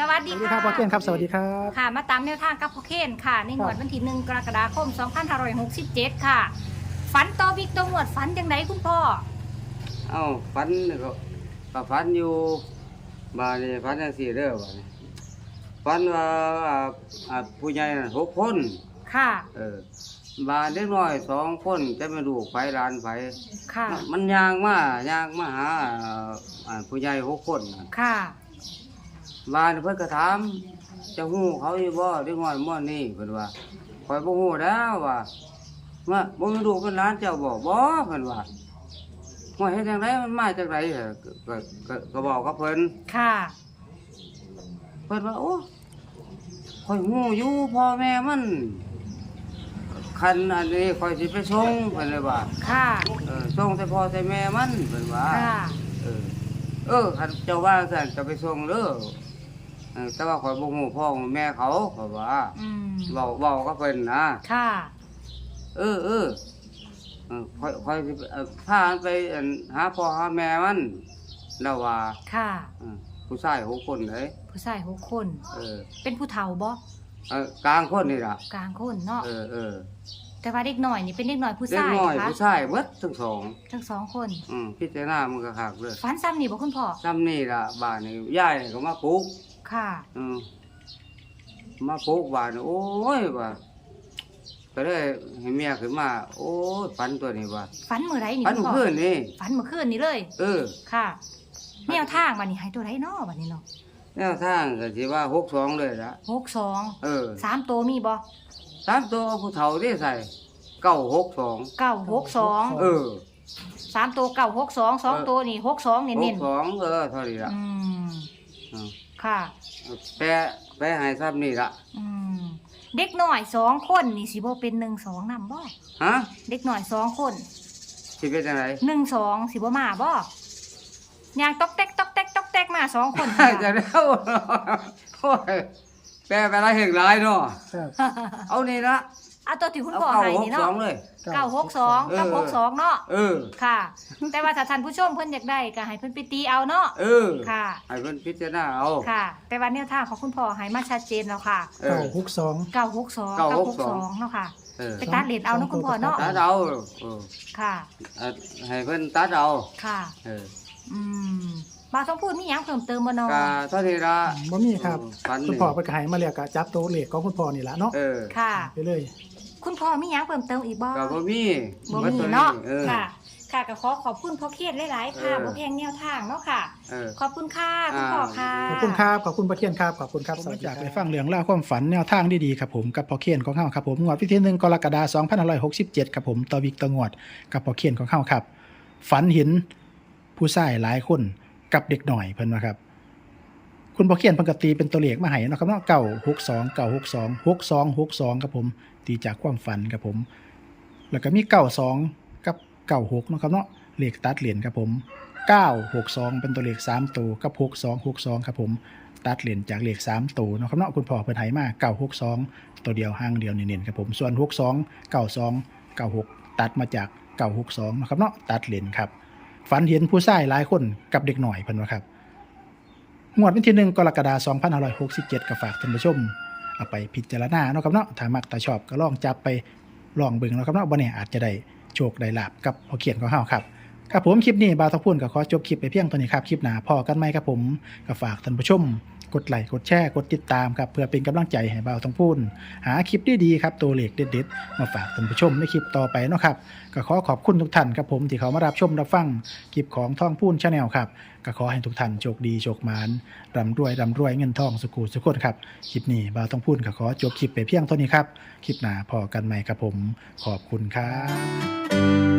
สวัสสดีวัสดีค่ะครับพ่อเคนครับ สวัสดีครับ ค่ะ มาตามแนวทางกับพ่อเคนค่ะ ในงวดวันที่หนึ่งกรกฎาคม 2567 ค่ะ ฝันต่อวิกตัวงวดฝันจังไดคุณพ่อ เอ้าฝันนี่ก็ก็ฝันอยู่บ้านนี่ฝันจังซี่เด้อบ้านนี้ฝันว่าอ่าอ่าผู้ใหญ่น่ะหกคน ค่ะ เออบ้านเด็กน้อยสองคนแต่ไม่รู้ไผหลานไผค่ะ มันย่างมาย่างมาหาอ่าอ่าผู้ใหญ่หกคนน่ะค่ะ บ้านเพิ่นก็ถามเจะฮู้เขาอยู่บ่เด็กน้อยม่วนนี่เพิ่นว่าข่อยบ่ฮู้แล้วว่าว่าบ่มีลูกเป็นหลานเจ้าบ่บ่เพิ่นว่าว่าเฮ็ดจังไดมันมาจากไดเหรอก็ก็ก็ก็บอกกับเพิ่นค่ะเพิ่นว่าโอ้ข่อยฮู้อยู่พ่อแม่มันคันอันนี้ข่อยสิไปส่งเพิ่นเลยว่าค่ะเออส่งแต่พ่อแต่แม่มันเพิ่นว่าค่ะเออเออคันเจ้าว่าซั่นจะไปส่งเด้อเออ แต่ว่าข่อยบ่ฮู้พ่อแม่เขาข่อยว่าอืมเว้าเว้ากับเพิ่นนะค่ะ เออเออเออข่อยข่อยสิไปเอ่อพามันไปอั่นหาพ่อหาแม่มันแล้วว่าค่ะ เออผู้ชายหกคนเลยผู้ชายหกคน เออเป็นผู้เฒ่าบ่เออกลางคนนี่ล่ะกลางคนเนาะเออเออแต่ว่าเด็กหน่อยนี่เป็นเด็กหน่อยผู้เด็กชายน้อยนะคะผู้ชายเบิดทั้งสองทั้งสองคนอืมพิจารณามันก็คักเลย ฝันซ้ำนี่บ่คุณพ่อซ้ำนี่ล่ะบ้านนี่ยายนี่ก็มาปลูก ค่ะอืมมาปลูกบ้านนี่โอ้ยว่าก็เลยให้เมียขึ้นมา โอ้ยฝันตัวนี้ว่าฝันมื้อไรนี่ฝันคุณพ่อเพื่อนนี่ฝันเมื่อคืนนี้เลย เออค่ะแนวทางวันนี้ให้ตัวไรเนาะวันนี้เนาะแนวทางก็สิว่าหกสองเลยละหกสองเออสามตัวมีบ่สามตัวผู้เฒ่าที่ใส่เก้าหกสองเก้าหกสองเออสามตัวเก้าหกสองสองตัวนี่หกสองเน้หนกสองเออเท่านี้ๆละอืมอืม ค่ะ แปะแปะให้ซ้ำนี่ละอืมเด็กหน่อยสองคนนี่สิบ่เป็นหนึ่งสองนำบ่ฮะเด็กหน่อยสองคนสิเป็นจังไดหนึ่งสองสิบ่มาบ่ยางตอกแตกตอกแตกตอกแตกมาสองคน จะแล้วโอ้ยแปะไปหลายแห่งหลายเนาะครับ เอานี่ละ เอาตัวที่คุณเอาพ่อเก้าให้หกนี่สเนาะองเลย เก้าหกสองกับเออหกสองเนาะเออ ค่ะ แต่ว่าถ้าท่านผู้ชมเพิ่นอยากได้ก็ให้เพิ่นไปตีเอาเนาะเออค่ะ ให้เพิ่นพิจารณาเอา ค่ะ แต่ว่าแนวทางของคุณพ่อให้มาชัดเจนแล้วค่ะเอเก้าอ หกสอง962กับ62เนาะค่ะ เออไปตัดเลนเอาเนาะคุณพ่อเนาะ ตัดเอาเออค่ะ เอ่อให้เพิ่นตัดเอาค่ะ เอออืมบ่าวต้องพูดมีหยังเพิ่มเติมบ่เนาะก็เท่านี้ละบ่มีครับฝันคุณพ่อไปขายมาเรียกกะจับตัวเลขของคุณพ่อนี่ละเนาะเออ ค่ะ ไปเลย คุณพ่อมีหยังเพิ่มเติมอีกบ่ ก็บ่มีบ่บิดมีตัวเนาะเออ ค่ะ ค่ะก็ขอขอบคุณพ่อเครียดหลายๆค่ะเออ บ่แพงแนวทางเนาะค่ะ เออ ขอบคุณค่ะคุณพ่อค่ะ ขอบคุณครับ ขอบคุณพ่อเคียนครับ ขอบคุณครับ สวัสดีครับไปฟังเรื่องเล่าวความฝันแนวทางดีๆครับผมกับพ่อเคียนของเฮาครับผมงวดวันที่หนึ่งกรกฎาคม2567ครับผมต่อวิกต่องวดกับพ่อเคียนของเฮาครับ ฝันเห็นผู้ชายหลายคนกับเด็กหน่อยเพิ่นว่าครับ คุณพอเคียนพิ่นก็ตีเป็นตัวเลขมาให้นะครับเนาะเก้าหกสองเก้าหกสองหกสองหกสองครับผมตีจากความฝันครับผม แล้วก็มีเก้าสองกับเก้าหกเนาะครับเนาะเลขตัดเหรียญครับผม962เป็นตัวเลข3ตัวกับ6262ครับผมตัดเหรียญจากเลข3ตัวนะครับเนาะคุณพ่อเพิ่นให้มา962ตัวเดียวห้างเดียวเน้นๆครับผมส่วน62 92 96ตัดมาจาก962นะครับเนาะตัดเหรียญครับฝันเห็นผู้ชายหลายคนกับเด็กหน่อยเพิ่นว่าครับ งวดวันที่หนึ่งกรกฎาคม2567ก็ฝากท่านผู้ชม เอาไปพิจารณาเนาะครับเนาะถ้ามักถ้าชอบก็ลองจับไปลองเบิ่งเนาะครับเนาะบ่แน่อาจจะได้โชคได้ลาบกับพอเขียนของเฮาครับครับผมคลิปนี้บาวทองพูนกับขอจบคลิปไปเพียงเท่านี้ครับคลิปหน้าพอกันไหมครับผมก็ฝากท่านผู้ชม กดไลค์กดแชร์กดติดตามครับเพื่อเป็นกำลังใจให้บาวทองพูนหาคลิปดีๆครับตัวเลขเด็ดๆมาฝากท่านผู้ชมในคลิปต่อไปนะครับก็ขอขอบคุณทุกท่านครับผมที่เขามารับชมรับฟังคลิปของทองพูนชาแนลครับก็ขอให้ทุกท่านโชคดีโชคมานร่ำรวยร่ำรวยเงินทองสุขุสุขคนครับคลิปนี้บาวทองพูนก็ขอจบคลิปไปเพียงเท่านี้ครับคลิปหน้าพอกันไหม่ครับผม ขอบคุณครับ